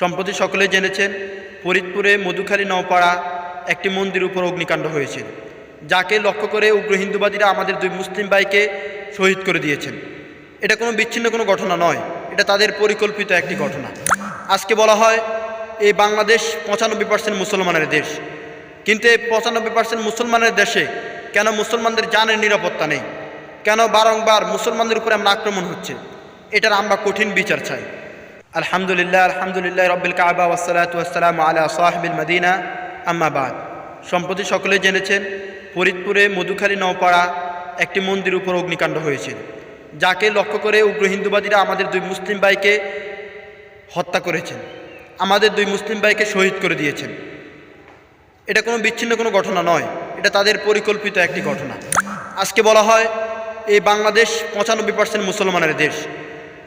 সম্প্রতি সকলে জেনেছেন, ফরিদপুরে মধুখালী নওপাড়া একটি মন্দির উপর অগ্নিকাণ্ড হয়েছে, যাকে লক্ষ্য করে উগ্র হিন্দুবাদীরা আমাদের দুই মুসলিম ভাইকে শহীদ করে দিয়েছেন। এটা কোনো বিচ্ছিন্ন কোনো ঘটনা নয়, এটা তাদের পরিকল্পিত একটি ঘটনা। আজকে বলা হয়, এই বাংলাদেশ পঁচানব্বই পার্সেন্ট মুসলমানের দেশ। কিন্তু এই পঁচানব্বই পার্সেন্ট মুসলমানের দেশে কেন মুসলমানদের জানের নিরাপত্তা নেই? কেন বারংবার মুসলমানদের উপরে আমরা আক্রমণ হচ্ছে? এটার আমরা কঠিন বিচার চাই। আলহামদুলিল্লাহ আলহামদুলিল্লাহ রব্বিল কাবা ওয়াসালাত ওয়াসালাম আলা সাহেবিল মদিনা। আম্মাবাদ সম্প্রতি সকলে জেনেছেন, ফরিদপুরে মধুখালী নওপাড়া একটি মন্দির উপর অগ্নিকাণ্ড হয়েছে যাকে লক্ষ্য করে উগ্র হিন্দুবাদীরা আমাদের দুই মুসলিম ভাইকে হত্যা করেছেন, আমাদের দুই মুসলিম ভাইকে শহীদ করে দিয়েছেন। এটা কোনো বিচ্ছিন্ন কোনো ঘটনা নয়, এটা তাদের পরিকল্পিত একটি ঘটনা। আজকে বলা হয়, এই বাংলাদেশ পঁচানব্বই পার্সেন্ট মুসলমানের দেশ।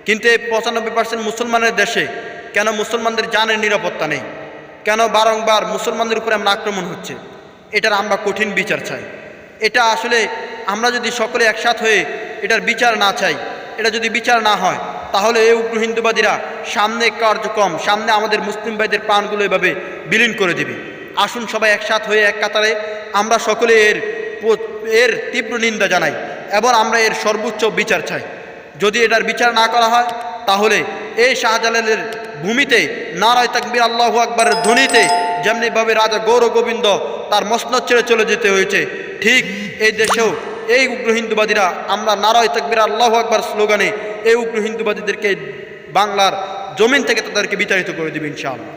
কিন্তু এই পঁচানব্বই পার্সেন্ট মুসলমানের দেশে কেন মুসলমানদের জানের নিরাপত্তা নেই? কেন বারংবার মুসলমানদের উপরে আমরা আক্রমণ হচ্ছে? এটার আমরা কঠিন বিচার চাই। এটা আসলে আমরা যদি সকলে একসাথ হয়ে এটার বিচার না চাই, এটা যদি বিচার না হয়, তাহলে এই উগ্র হিন্দুবাদীরা সামনে কার্যক্রম, সামনে আমাদের মুসলিম ভাইদের প্রাণগুলো এভাবে বিলীন করে দিবে। আসুন সবাই একসাথ হয়ে এক কাতারে আমরা সকলে এর এর তীব্র নিন্দা জানাই এবং আমরা এর সর্বোচ্চ বিচার চাই। যদি এটার বিচার না করা হয়, তাহলে এই শাহজালালের ভূমিতে নারায় তাকবির আল্লাহ আকবরের ধ্বনিতে যেমনিভাবে রাজা গৌর গোবিন্দ তার মসনদ ছেড়ে চলে যেতে হয়েছে, ঠিক এই দেশেও এই উগ্র হিন্দুবাদীরা আমরা নারায় তাকবির আল্লাহ আকবর স্লোগানে এই উগ্র হিন্দুবাদীদেরকে বাংলার জমিন থেকে তাদেরকে বিতাড়িত করে দেবে ইনশাআল্লাহ।